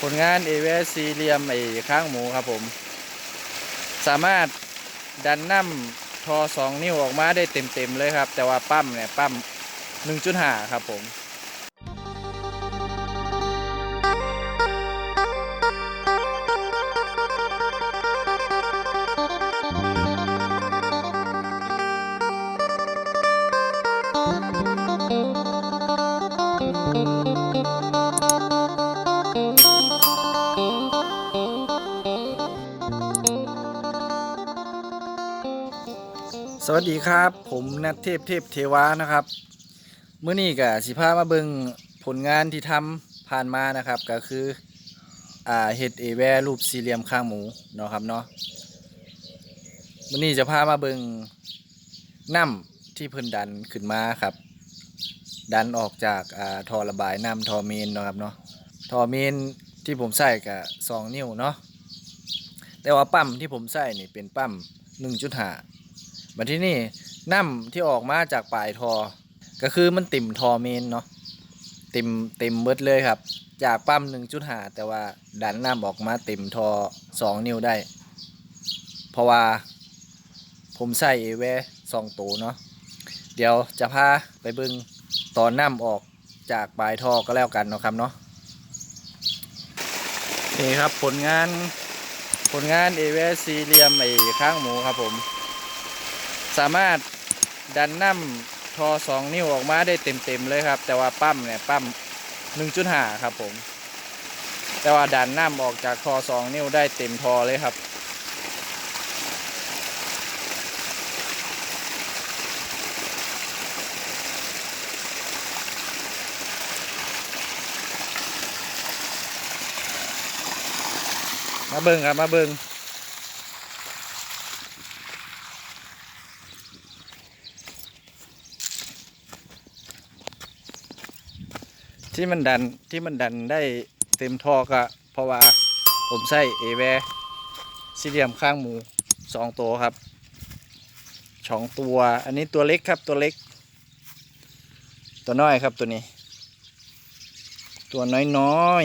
ผลงานเอเวสี่เหลี่ยมไอ้ข้างหมูครับผม สามารถดันน้ำทอสองนิ้วออกมาได้เต็มๆเลยครับ แต่ว่าปั้มเนี่ยปั้ม1.5 ครับผม สวัสดีครับ ผมนัทเทพเทพเทวานะครับเมื่อนี้ก็สิพามาเบิงผลงานที่ทำผ่านมานะครับ ก็คืออ่าเฮ็ดเอแวร์รูปสี่เหลี่ยมข้างหมูเนาะครับเนาะมื่อนี้จะพามาเบิงน้ำที่เพิ่นดันขึ้นมาครับ ดันออกจากอ่าท่อระบายน้ำท่อเมนเนาะครับเนาะท่อเมนที่ผมใส่ก็สองนิ้วเนาะแต่ว่าปั๊มที่ผมใส่นี่เป็นปั๊ม1.5 บัดที่นี่น้ำที่ออกมาจากปลายทอ ก็คือมันติ่มทอเมนเนาะติ่มเต็มเบิดเลยครับ จากปั๊ม1.5แต่ว่าดันน้ำออกมาเต็มทอ2นิ้วได้ เพราะว่าผมใส่เอเวสองตัวเนาะเดี๋ยวจะพาไปบึงตอนน้ำออกจากปลายทอก็แล้วกันเนาะครับเนาะนี่ครับผลงานผลงานเอเวสี่เหลี่ยมไอ้ข้างหมูครับผม สามารถดันน้ำทอสองนิ้วออกมาได้เต็มๆเลยครับ แต่ว่าปั้มเนี่ยปั้ม1.5 ครับผม แต่ว่าดันน้ำออกจากทอสองนิ้วได้เต็มทอเลยครับมาเบิ่งครับมาเบิ่ง ที่มันดันที่มันดันได้เต็มท่อก็เพราะว่าผมใส่เอแวร์สี่เหลี่ยมข้างหมูสองตัวครับสองตัว อันนี้ตัวเล็กครับตัวเล็ก ตัวน้อยครับตัวนี้ ตัวน้อยน้อย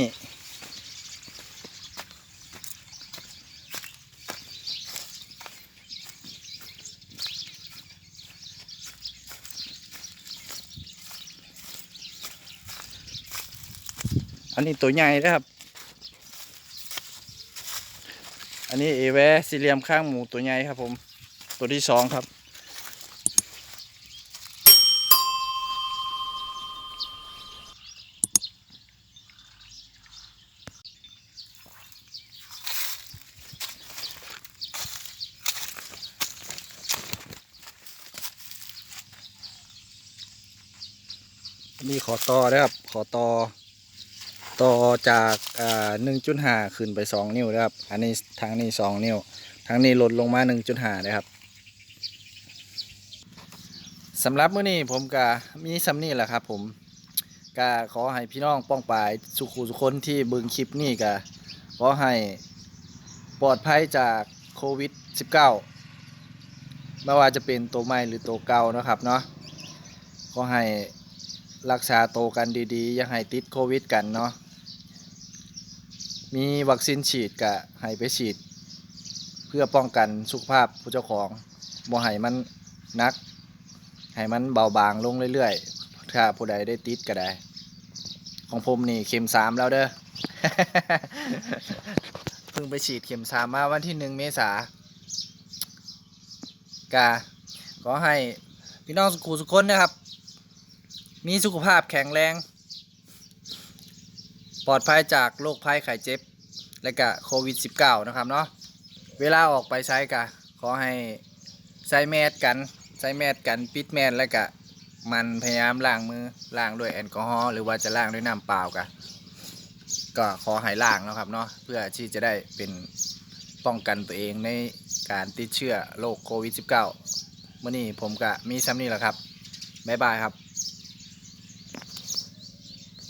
นนี้ตัวใหญ่นะครับ อันนี้เอแวสี่เหลี่ยมข้างหมูตัวใหญ่ครับ ผม ตัวที่สองครับ นี่ขอต่อนะครับ ขอต่อ ต่อจากหนึ่งจุดห้าขึ้นไปสองนิ้วนะครับ อันนี้ทางนี้สองนิ้วทางนี้ลดลงมาหนึ่งจุดห้านะครับสำหรับมื้อนี้ผมก็มีสำนี่แหละครับผมก็ขอให้พี่น้องป้องปายสุขุสุคนที่บิ่งคลิปนี้ก็ขอให้ปลอดภัยจากโควิด -19 ไม่ว่าจะเป็นตัวใหม่หรือตัวเก่านะครับเนาะขอให้รักษาโตวกันดีๆ อย่าให้ติดโควิดกันเนาะ มีวัคซีนฉีดกะให้ไปฉีด เพื่อป้องกันสุขภาพผู้เจ้าของบ่ให้มันนัก ให้มันเบาบางลงเรื่อยๆ ถ้าผู้ใดได้ติดก็ได้ ของผมนี่เข็มสามแล้วเด้อ เพิ่งไปฉีดเข็มสามมาวันที่หนึ่งเมษากาก็ให้พี่น้องสุขุสุขคนนะครับ มีสุขภาพแข็งแรง ปลอดภัยจากโรคภัยไข้เจ็บ และก็โควิด -19 นะครับเนาะเวลาออกไปใช้กะขอให้ใส่แมสกันใส่แมสกันปิดแมสแล้วก็มันพยายามล้างมือล้างด้วยแอลกอฮอล์หรือว่าจะล้างด้วยน้ำเปล่ากะก็ขอให้ล้างนะครับเนาะเพื่อที่จะได้เป็นป้องกันตัวเองในการติดเชื้อโรคโควิด -19 เมื่อนี้ผมก็มีซ้ำนี่แหละครับ บ๊ายบายครับ